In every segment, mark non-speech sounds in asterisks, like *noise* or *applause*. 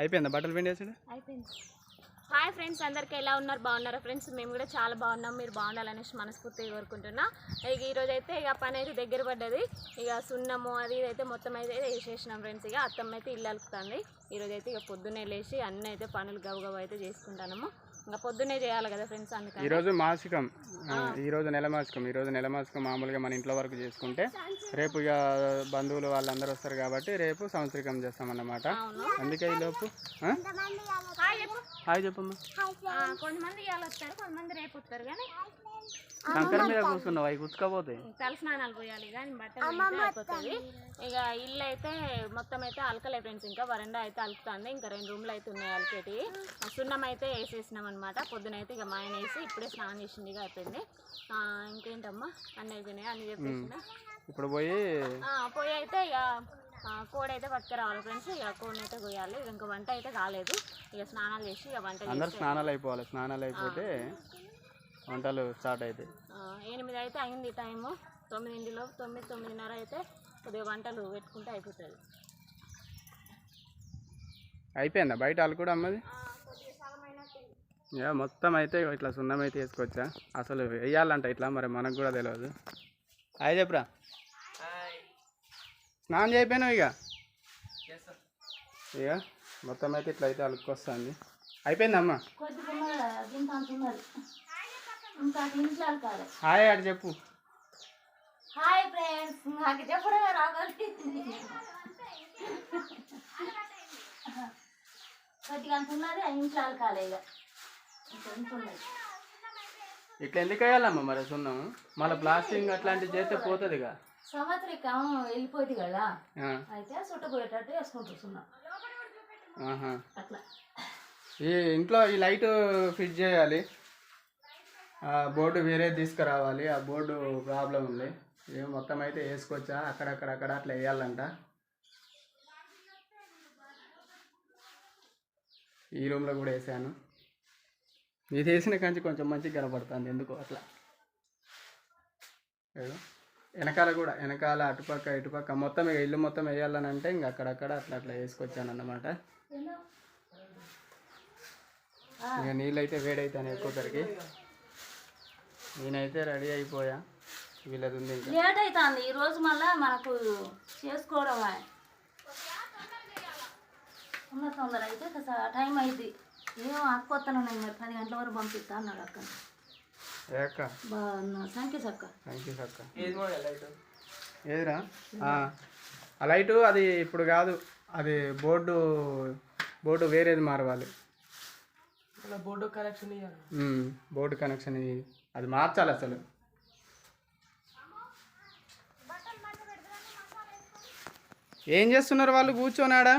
అయిపోయిందా? బట్టలు పిండేసాడు అయిపోయింది. హాయ్ ఫ్రెండ్స్ అందరికీ ఎలా ఉన్నారు? బాగున్నారా ఫ్రెండ్స్? మేము కూడా చాలా బాగున్నాం. మీరు బాగుండాలనేసి మనస్ఫూర్తిగా కోరుకుంటున్నా. ఇక ఈరోజు అయితే ఇక పని అయితే దగ్గర పడ్డది. ఇక సున్నము అది ఇదైతే అయితే మొత్తం అయితే వేసేసినాం ఫ్రెండ్స్. ఇక అత్తమ్మ అయితే ఇల్లు అలుపుతుంది ఈరోజు అయితే ఇక పొద్దున్నే లేచి అన్నీ అయితే పనులు గబగబా అయితే చేసుకుంటాము ఇంకా పొద్దున్నే చేయాలి కదా ఫ్రెండ్స్ అందుకని. ఈరోజు మాసికం ఈరోజు నెల మాసికం. ఈరోజు నెల మాసికం మామూలుగా మన ఇంట్లో వరకు చేసుకుంటే రేపు ఇక బంధువులు వాళ్ళందరూ వస్తారు కాబట్టి రేపు సంవత్సరికం చేస్తామన్నమాట. అందుకే ఈ లోపు? హాయ్ చెప్పు హాయ్ చెప్పమ్మా కొంతమంది ఇవాళ వస్తారు కొంతమంది రేపు వస్తారు కానీ కంకర మీద కూర్చున్నావు? అవి కుచ్చుకపోతాయి తల స్నానాలు పోయాలి కానీ బట్టలు అయితే అయిపోతుంది. ఇక ఇల్లు అయితే మొత్తం అయితే అలకలే ఫ్రెండ్స్ ఇంకా వరండా అయితే అలుకుతుంది ఇంకా రెండు రూమ్లు అయితే ఉన్నాయి అలికేటి సున్నం అయితే వేసేసినాం అనమాట పొద్దున అయితే ఇక మా ఆయన వేసి ఇప్పుడే స్నానం చేసింది ఇక అయిపోయింది. ఇంకేంటమ్మా? అన్నీ అయిపోయినాయి అన్ని చెప్పేసిన ఇప్పుడు పోయి పోయి అయితే ఇక ఆ, కోడి అయితే పట్టుకురావాలి ఫ్రెండ్స్. ఇక కోడిని అయితే కోయాలి ఇంకా వంట అయితే కాలేదు. ఇక స్నానాలు చేసి ఇక వంట స్నానాలు అయిపోవాలి స్నానాలు అయిపోతే వంటలు స్టార్ట్ అవుతాయి ఎనిమిది అయితే అయింది టైము. తొమ్మిదింటిలో తొమ్మిది తొమ్మిదిన్నర అయితే కొద్దిగా వంటలు పెట్టుకుంటే అయిపోతుంది. అయిపోయిందా బయట వాళ్ళు కూడా అమ్మది? యా మొత్తం అయితే ఇట్లా సున్నం అయితే వేసుకొచ్చా. అసలు వేయాలంట ఇట్లా మరి మనకు కూడా తెలియదు హాయ్ చెప్పురా. స్నానం చేయకపోయినావు ఇక? ఇక మొత్తం అయితే ఇట్లా అయితే అలుక్కొస్తుంది. అయిపోయిందమ్మా? హాయ్ అటు చెప్పు. హాయ్ ఫ్రెండ్స్ నాకు చెప్పడమే రావాలి. కొద్దిగా అంటున్నది ఇంట్లో కాలే ఇక. ఇట్లా ఎందుకు వేయాలమ్మా మరి సున్నం? మళ్ళీ ప్లాస్టింగ్ అట్లాంటివి చేస్తే పోతుంది ఇక సంవత్సరికం వెళ్ళిపోయింది కదా అయితే చుట్టుపోయేటట్టు వేసుకుంటున్నాం ఆహా. అట్లా. ఈ ఇంట్లో ఈ లైట్ ఫిట్ చేయాలి. బోర్డు వేరే తీసుకురావాలి. ఆ బోర్డు ప్రాబ్లం ఉంది. ఇది మొత్తం అయితే వేసుకొచ్చా అక్కడక్కడ అక్కడ అట్లా వేయాలంట. ఈ రూమ్లో కూడా వేసాను. ఇది వేసిన కంచి కొంచెం మంచిగా కనపడుతుంది. ఎందుకో అట్లా. వెనకాల కూడా వెనకాల అటుపక్క ఇటుపక్క మొత్తం ఇక ఇల్లు మొత్తం వేయాలని అంటే ఇంక అక్కడక్కడ అట్లా అట్లా వేసుకొచ్చాను అన్నమాట. ఇక నీళ్ళు అయితే వేడైతాను ఎక్కువసరికి నేనైతే రెడీ అయిపోయా. వీళ్ళది ఉంది ఇంకా. లేట్ అవుతుంది ఈ రోజు మళ్ళా మనకు చేసుకోవడమే. తొందర తొందర అయితే టైం అయింది. ఏమో అక్క నేను మరి పది గంటల వరకు పంపిస్తా అన్నాడు అక్క. ఏ అక్క? అక్క ఏదిరా? ఆ, ఆ లైటు అది ఇప్పుడు కాదు. అది బోర్డు బోర్డు వేరేది మారవాలి. బోర్డు కనెక్షన్ బోర్డు కనెక్షన్ అది మార్చాలి అసలు. ఏం చేస్తున్నారు వాళ్ళు? కూర్చోనాడా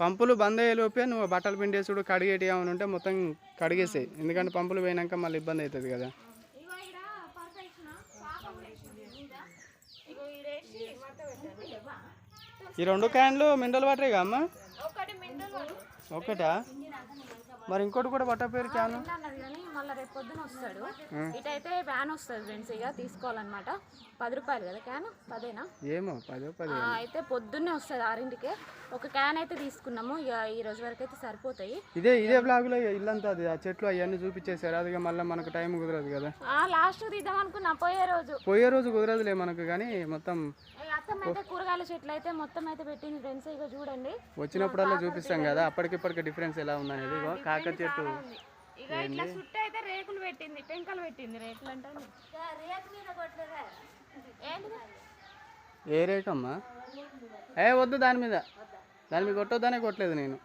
పంపులు బంద్ అయ్యేలోపే నువ్వు బట్టలు పిండేసుడు కడిగేటి ఏమైనా ఉంటే మొత్తం కడిగేసాయి. ఎందుకంటే పంపులు పోయినాక మళ్ళీ ఇబ్బంది అవుతుంది కదా. ఈ రెండు క్యాన్లు మినరల్ వాటరే అమ్మ? ఒకటా? మరి ఇంకోటి కూడా పట్టపోయారు క్యాను? మళ్ళీ రేపు పొద్దున వస్తాడు. ఇటైతే వ్యాన్ వస్తుంది ఫ్రెండ్స్ ఇక తీసుకోవాలన్నమాట. పది రూపాయలు కదా క్యాన్? పదేనా? ఏమో పదో పది అయితే పొద్దున్నే వస్తుంది ఆరింటికే. ఒక క్యాన్ అయితే తీసుకున్నాము ఇక ఈ రోజు వరకు అయితే సరిపోతాయి. ఇదే ఇదే బ్లాగులో ఇల్లంతా అది ఆ చెట్లు అవన్నీ చూపించేశారు. అది మళ్ళీ మనకు టైం కుదరదు కదా. ఆ లాస్ట్ తీద్దాం అనుకున్నా పోయే రోజు. పోయే రోజు కుదరదులే మనకు కానీ మొత్తం అయితే కూరగాయల చెట్లు అయితే మొత్తం అయితే పెట్టింది ఫ్రెండ్స్ ఇక చూడండి. వచ్చినప్పుడల్లా చూపిస్తాం కదా అప్పటికిప్పటికి డిఫరెన్స్ ఎలా ఉందనేది. కాకర చెట్టు. ఇక ఇట్లా చుట్టూ అయితే రేకులు పెట్టింది పెంకలు పెట్టింది రేకులు అంటే రేకు మీద కొట్టలేదా? ఏంటిది ఏ ఏ వద్దు దాని మీద. దాని మీద కొట్టొద్దనే కొట్టలేదు నేను.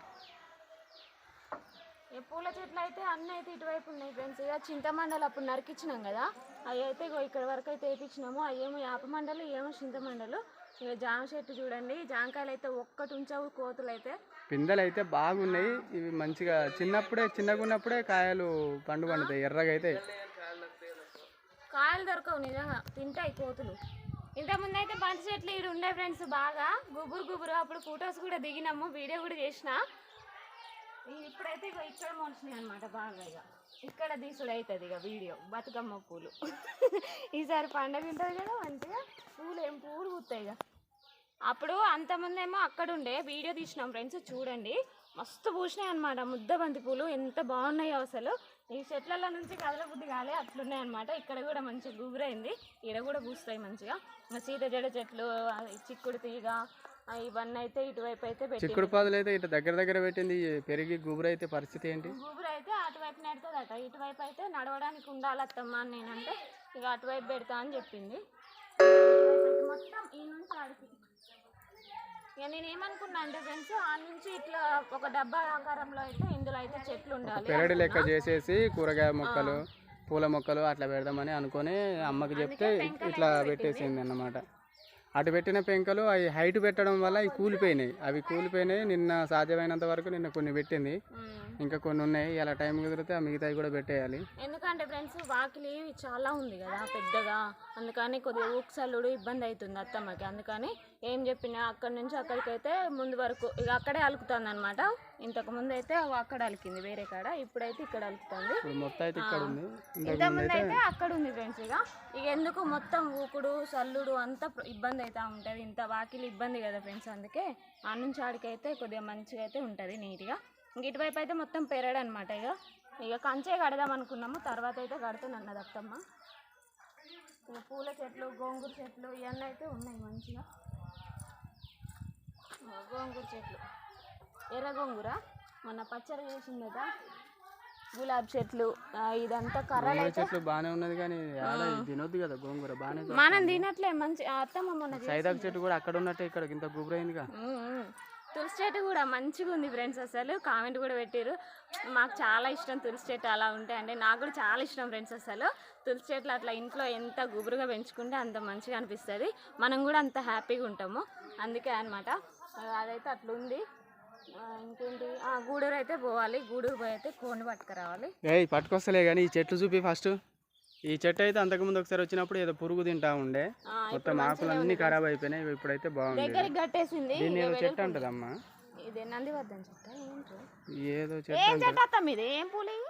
ఈ పూల చెట్లు అయితే అన్నీ అయితే ఇటువైపు ఉన్నాయి ఫ్రెండ్స్. ఇక చింతమండలు అప్పుడు నరికిచ్చినాం కదా అవి అయితే ఇగో ఇక్కడ వరకు అయితే వేపించినాము. అవి ఏమో యాప మండలు ఏమో చింతమండలు. ఇక జామ చెట్టు చూడండి. జామకాయలు అయితే ఒక్కటి ఉంచవు కోతులు అయితే పిందెలు అయితే బాగున్నాయి. ఇవి మంచిగా చిన్నప్పుడే చిన్నగా ఉన్నప్పుడే కాయలు పండు పండుతాయి ఎర్రగా అయితే కాయలు దొరకవు నిజంగా. తింటాయి కోతులు. ఇంతకుముందు అయితే బంతి చెట్లు ఇక్కడ ఉండే ఫ్రెండ్స్ బాగా. గుబురు గుబురు. అప్పుడు ఫొటోస్ కూడా దిగినాము వీడియో కూడా చేసిన. ఇప్పుడైతే ఇగో ఇక్కడ మోల్చినాయి అనమాట బాగా ఇక ఇక్కడ తీసుడు అవుతుంది ఇక వీడియో బతుకమ్మ పూలు. *laughs* ఈసారి పండగ ఉంటుంది కదా మంచిగా పూలు ఏం పూలు పూస్తాయి ఇక. అప్పుడు అంతమందేమో అక్కడ ఉండే వీడియో తీసినాం ఫ్రెండ్స్ చూడండి. మస్తు పూసినాయి అనమాట ముద్ద బంతి పూలు ఎంత బాగున్నాయో అసలు. ఈ చెట్లలో నుంచి కదల బుద్ధి కాలే అట్లున్నాయి అనమాట ఇక్కడ కూడా మంచిగా గుబురైంది ఈడ కూడా పూస్తాయి మంచిగా. సీత జడ చెట్లు చిక్కుడు తీగ ఇవన్నీ అయితే ఇటువైపు అయితే చిక్కుడు పాదులు అయితే ఇటు దగ్గర దగ్గర పెట్టింది. పెరిగి గుబురు అయితే పరిస్థితి ఏంటి? గూగురు అయితే అటువైపు నెడుతుందట. ఇటువైపు అయితే నడవడానికి ఉండాలి అత్తమ్మ అని నేనంటే ఇక అటువైపు పెడతా అని చెప్పింది. మొత్తం ఈ నుంచి ఆడికి ఇక నేను ఏమనుకున్నా అంటే ఫ్రెండ్స్ ఆ నుంచి ఇట్లా ఒక డబ్బా ఆకారంలో అయితే ఇందులో అయితే చెట్లు ఉండాలి పెరడి లెక్క చేసేసి కూరగాయ మొక్కలు పూల మొక్కలు అట్లా పెడదామని అనుకొని అమ్మకి చెప్తే ఇట్లా పెట్టేసింది అన్నమాట అటు పెట్టిన పెంకలు అవి హైట్ పెట్టడం వల్ల అవి కూలిపోయినాయి. అవి కూలిపోయినాయి. నిన్న సాధ్యమైనంత వరకు నిన్న కొన్ని పెట్టింది. ఇంకా కొన్ని ఉన్నాయి. ఇలా టైం కుదిరితే ఆ మిగతావి కూడా పెట్టేయాలి. ఎందుకంటే ఫ్రెండ్స్ వాకిలి చాలా ఉంది కదా పెద్దగా. అందుకని కొద్దిగా ఊక్సల్లుడు ఇబ్బంది అవుతుంది అత్తమ్మకి. అందుకని ఏం చెప్పినా అక్కడి నుంచి అక్కడికైతే ముందు వరకు ఇక అక్కడే అలుకుతుంది అనమాట ఇంతకు ముందు అయితే అక్కడ అలికింది వేరే కాడ. ఇప్పుడైతే ఇక్కడ అలుకుతుంది. మొత్తం అయితే ఇక్కడ ఉంది. ఇంతకు ఇంతకు ముందు అయితే అక్కడ ఉంది ఫ్రెండ్స్ ఇక. ఇక ఎందుకు మొత్తం ఊకుడు సల్లుడు అంతా ఇబ్బంది అయితే ఉంటుంది. ఇంత వాకిలి ఇబ్బంది కదా ఫ్రెండ్స్ అందుకే. ఆ నుంచి ఆడికైతే కొద్దిగా మంచిగా అయితే ఉంటుంది నీట్గా ఇంక ఇటువైపు అయితే మొత్తం పెరడు అనమాట ఇక. ఇక కంచే కడదాం అనుకున్నాము తర్వాత అయితే కడుతుంది అన్నది అత్తమ్మ ఇక పూల చెట్లు గోంగూర చెట్లు ఇవన్నీ అయితే ఉన్నాయి మంచిగా. గోంగూర చెట్లు. ఎర్ర గోంగూర మొన్న పచ్చడి చేసింది కదా గులాబీ చెట్లు ఇదంతా కర్రలు చెట్లు బాగానే ఉన్నది కానీ తినొద్దు కదా గోంగూర బాగానే మనం తినట్లే మంచి అత్తమ్మ మొన్న. సైదాకు చెట్టు కూడా అక్కడ ఉన్నట్టే ఇక్కడ ఇంత గుబురైందిగా. తులసి చెట్టు కూడా మంచిగా ఉంది ఫ్రెండ్స్ అసలు కామెంట్ కూడా పెట్టారు మాకు చాలా ఇష్టం తులసి చెట్టు అలా ఉంటాయి అంటే నాకు కూడా చాలా ఇష్టం ఫ్రెండ్స్ అసలు. తులసి చెట్లు అట్లా ఇంట్లో ఎంత గుబురుగా పెంచుకుంటే అంత మంచిగా అనిపిస్తుంది. మనం కూడా అంత హ్యాపీగా ఉంటాము. అందుకే అనమాట అదైతే అట్లా ఉంది ఆ, ఇంకేంటి? ఆ, గూడూరు అయితే పోవాలి. గూడూరు పోయి అయితే కోడిని పట్టుకురావాలి. ఏయ్ పట్టుకొస్తలే కానీ ఈ చెట్లు చూపి ఫస్ట్. ఈ చెట్టు అయితే అంతకుముందు ఒకసారి వచ్చినప్పుడు ఏదో పురుగు తింటా ఉండే. మొత్తం ఆకులు అన్ని ఖరాబ్ అయిపోయినాయి. ఇవి ఇప్పుడైతే బాగుంది దగ్గరికి కట్టేసింది. దీన్ని ఏదో చెట్టు అంటదమ్మా. ఇదే నందివర్ధన్ చెట్టు ఏంటో? ఏదో చెట్టు ఏం అంటది చెట్టు అత్త మీది? ఏం పూలు ఇవి?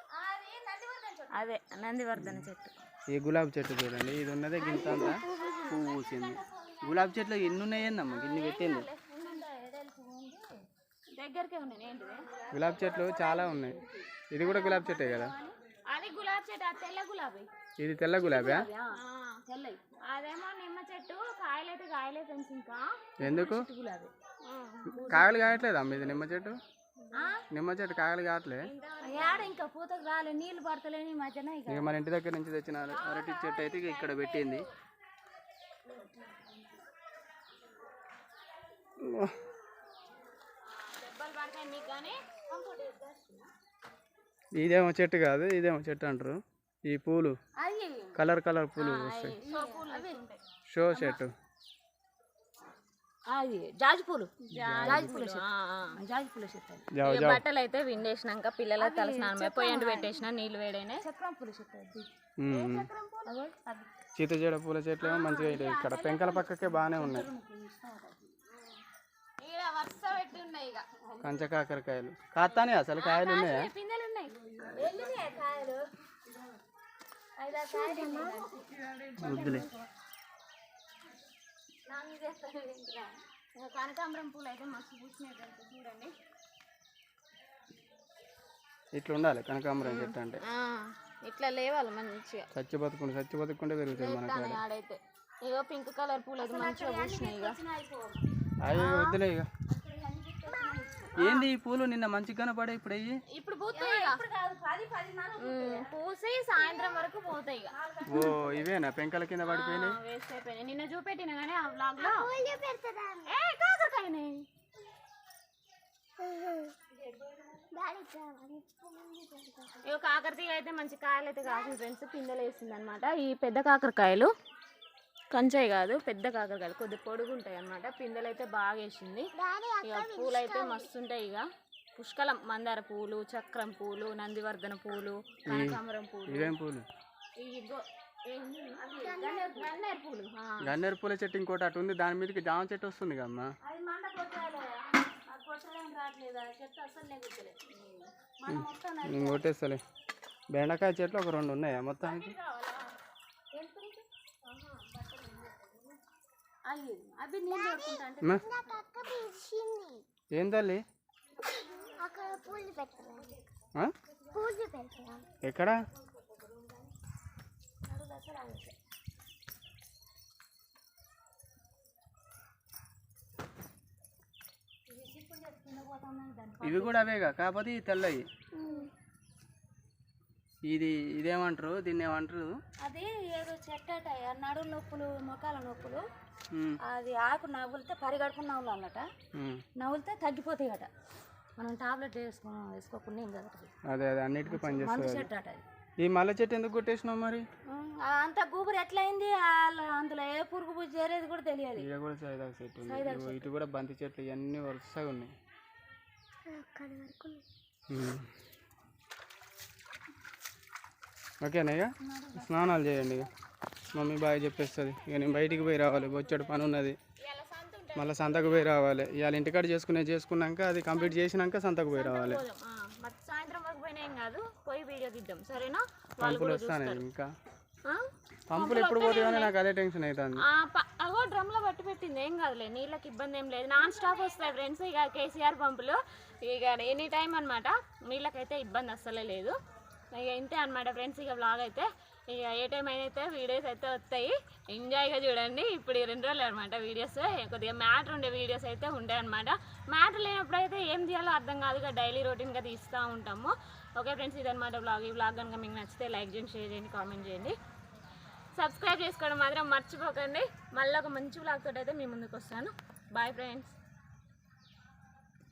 అదే నందివర్ధన చెట్టు. ఈ గులాబీ చెట్టు చూడండి. ఇది ఉన్నదే గింత అంతా. పువ్వు పూసింది. గులాబీ చెట్లు ఎన్ని ఉన్నాయేందమ్మా ఇన్ని పెట్టింది దగ్గరకే ఉన్నాయి ఏంటిది? గులాబీ చెట్లు చాలా ఉన్నాయి. ఇది కూడా గులాబీ చెట్టే కదా? అది గులాబీ చెట్టు అది తెల్ల గులాబీ. ఇది తెల్ల గులాబీ? తెల్లవి. అదేమో నిమ్మ చెట్టు కాయలైతే కాయలే ఫ్రెండ్స్ ఇంకా. ఎందుకు? గులాబీ. కాయలు కాయట్లేదు ఇది నిమ్మ చెట్టు? నిమ్మ చెట్టు కాయలు కావట్లే. ఏడ ఇంకా పూతకు రాలే నీళ్ళు పడతలేని మధ్యన ఇక. మన ఇంటి దగ్గర నుంచి తెచ్చిన అర- అరటి చెట్టు అయితే ఇక ఇక్కడ పెట్టింది దెబ్బలు పడతాయి మీకు కానీ కంఫర్ట్ ఇదేమో చెట్టు కాదు ఇదేమో చెట్టు అంటారు. ఈ పూలు. కలర్ కలర్ పూలు వస్తాయి. షో చెట్టు. అది జాజి పూలు. జాజి పూల. జాజి పూల చెట్టు జావ ఇక బట్టలు అయితే విండేసినాక పిల్లల తల స్నానం పొయ్యండి పెట్టేసిన నీళ్ళు చక్రం పూల చెట్టు. సీతజడ పూల? చెట్లు ఏమో మంచిగా ఇక్కడ పెంకల పక్కకే బాగానే ఉన్నాయి ఈడ వరుస పెట్టి ఉన్నాయి ఇక కంచ కాకరకాయలు. కాస్తానే అసలు కాయలు ఉన్నాయా. వద్దులే. కనకాంబరం పూలు అయితే మస్తు పూసినాయి ఫ్రెండ్స్ చూడండి. ఇట్లా ఉండాలి కనకాంబరం చెట్టు అంటే. ఆ, ఇట్లా లేవాలి మంచిగా. చచ్చి బతుకుంటే చచ్చి బతుకుంటే పెరుగుతుంది మనకి ఆడైతే. ఇగో పింక్ కలర్ పూలు అయితే మంచిగా పూసినాయి ఇక అవి వద్దులే ఇక. ఏంది ఈ పూలు నిన్న మంచిగా కనపడే ఇప్పుడు అయ్యి? ఇప్పుడు పూసి సాయంత్రం వరకు పోతాయి ఓ ఇవేనా? పెంకల కింద పడిపోయినాయి? వేస్ట్ అయిపోయినాయి. నిన్న చూపెట్టిన కానీ ఆ వ్లాగ్లో ఏ కాకరకాయనే. ఇక కాకరతీగ అయితే మంచి కాయలు అయితే కాసిన ఫ్రెండ్స్. పిందెలు వేసింది అనమాట ఈ పెద్ద కాకరకాయలు. కంచాయి కాదు పెద్ద కాకరకాయలు కొద్దిగా పొడుగు ఉంటాయి అనమాట పిందెలు అయితే బాగా వేసింది ఇక పూలు అయితే మస్తు ఉంటాయి ఇక. పుష్కలం మందార పూలు చక్రం పూలు నందివర్ధన పూలు కనకాంబరం పూలు. గన్నేరు పూలు. ఆ. గన్నేరు పూల చెట్టు ఇంకోటి అటు ఉంది. దాని మీదకి జామ చెట్టు వస్తుంది కమ్మా కొట్టేస్తలే. బెండకాయ చెట్లు ఒక రెండు ఉన్నాయా మొత్తానికి కావాలా ఎంత ఉంది? ఆహా, బట్టలు ఉన్నాయి. అయ్యి అవి నీళ్ళు పెట్టుకుంటా అంటే మా, నాకు అక్క పిలిచింది ఏం తల్లి? అక్కడ పూలు పెట్టడం ఆ? పూలు పెట్టడం ఎక్కడ? ఇవి కూడా అవేగా? కాకపోతే తెల్లవి. ఇది ఇదేమంటారు? దీన్ని ఏమంటారు అది ఏదో చెట్టట నడు నొప్పులు మొక్కల నొప్పులు. అది ఆకు నవ్వులితే పరిగడుపు నవ్వులు అన్నట. నవ్వులితే తగ్గిపోతాయి అట మనం టాబ్లెట్ వేసుకో వేసుకోకుండా ఏం కదా అదే అదే అన్నిటికీ పనిచేస్తుంది. చెట్టు అట ఈ మల్లె చెట్టు ఎందుకు కొట్టేసినావు మరి? అంత గూబురు ఎట్లయింది? అందులో ఏ పురుగు పురుగు చేరేది కూడా తెలియదు ఇక్కడ కూడా సైదాకు చెట్టు ఉంది. ఇటు కూడా బంతి చెట్లు ఇవన్నీ వరుసగా ఉన్నాయి. అక్కడ వరకు ఉమ్. ఓకేనా ఇక? స్నానాలు చేయండి ఇక. మమ్మీ బాగా చెప్పేస్తుంది. ఇక నేను బయటికి పోయి రావాలి. వచ్చాడు పని ఉన్నది. మళ్ళీ సంతకు పోయి రావాలి. ఇవాళ ఇంటికాడ చేసుకునే చేసుకున్నాక అది కంప్లీట్ చేసినాక సంతకు పోయి రావాలి. సాయంత్రం వరకు పోయినా ఏం కాదు పోయి వీడియో తీద్దాం సరేనా పంపులు వస్తానే ఇంకా? పంపులు ఎప్పుడు పోతాయో అని నాకు అదే టెన్షన్ అవుతుంది అగో డ్రమ్లో పట్టి పెట్టింది. ఏం కాదులే. నీళ్ళకి ఇబ్బంది ఏం లేదు. నాన్ స్టాప్ వస్తాయి ఫ్రెండ్స్. ఇక కేసీఆర్ పంపులు. ఇక ఎనీ టైం అనమాట నీళ్ళకైతే ఇబ్బంది అస్సలే లేదు. ఇక ఇంతే అనమాట ఫ్రెండ్స్ ఇక బ్లాగ్ అయితే. ఇక ఏ టైం అయితే వీడియోస్ అయితే వస్తాయి. ఎంజాయ్గా చూడండి. ఇప్పుడు ఈ రెండు రోజులు అనమాట వీడియోస్ కొద్దిగా మ్యాటర్ ఉండే వీడియోస్ అయితే ఉంటాయి అనమాట మ్యాటర్ లేనప్పుడు అయితే ఏం చేయాలో అర్థం కాదు. ఇక డైలీ రొటీన్గా తీస్తూ ఉంటాము. ఓకే ఫ్రెండ్స్ ఇదనమాట బ్లాగ్ ఈ బ్లాగ్ కనుక మీకు నచ్చితే లైక్ చేయండి షేర్ చేయండి కామెంట్ చేయండి. సబ్స్క్రైబ్ చేసుకోవడం మాత్రం మర్చిపోకండి. మళ్ళీ ఒక మంచి బ్లాగ్ తోటి అయితే మీ ముందుకు వస్తాను. Bye friends